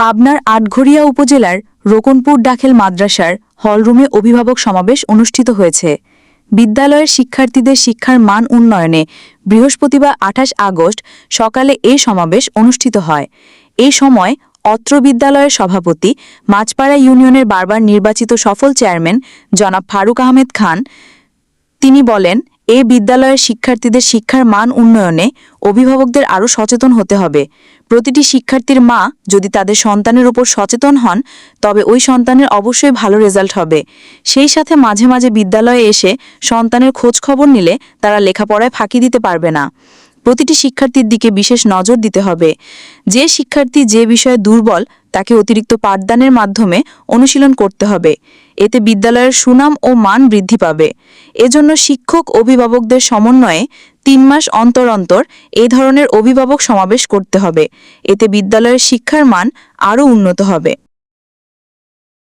পাবনার আটঘরিয়া উপজেলার রোকনপুর ডাখেল মাদ্রাসার হলরুমে অভিভাবক সমাবেশ অনুষ্ঠিত হয়েছে। বিদ্যালয়ের শিক্ষার্থীদের শিক্ষার মান উন্নয়নে বৃহস্পতিবার আঠাশ আগস্ট সকালে এ সমাবেশ অনুষ্ঠিত হয়। এই সময় অত্র বিদ্যালয়ের সভাপতি, মাছপাড়া ইউনিয়নের বারবার নির্বাচিত সফল চেয়ারম্যান জনাব ফারুক আহমেদ খান, তিনি বলেন এ বিদ্যালয়ের শিক্ষার্থীদের শিক্ষার মান উন্নয়নে অভিভাবকদের আরও সচেতন হতে হবে। প্রতিটি শিক্ষার্থীর মা যদি তাদের সন্তানের উপর সচেতন হন, তবে ওই সন্তানের অবশ্যই ভালো রেজাল্ট হবে। সেই সাথে মাঝে মাঝে বিদ্যালয়ে এসে সন্তানের খোঁজ খবর নিলে তারা লেখাপড়ায় ফাঁকি দিতে পারবে না। প্রতিটি শিক্ষার্থীর দিকে বিশেষ নজর দিতে হবে। যে শিক্ষার্থী যে বিষয়ে দুর্বল, তাকে অতিরিক্ত পাঠদানের মাধ্যমে অনুশীলন করতে হবে। এতে বিদ্যালয়ের সুনাম ও মান বৃদ্ধি পাবে। এজন্য শিক্ষক অভিভাবকদের সমন্বয়ে তিন মাস অন্তর অন্তর এই ধরনের অভিভাবক সমাবেশ করতে হবে। এতে বিদ্যালয়ের শিক্ষার মান আরও উন্নত হবে।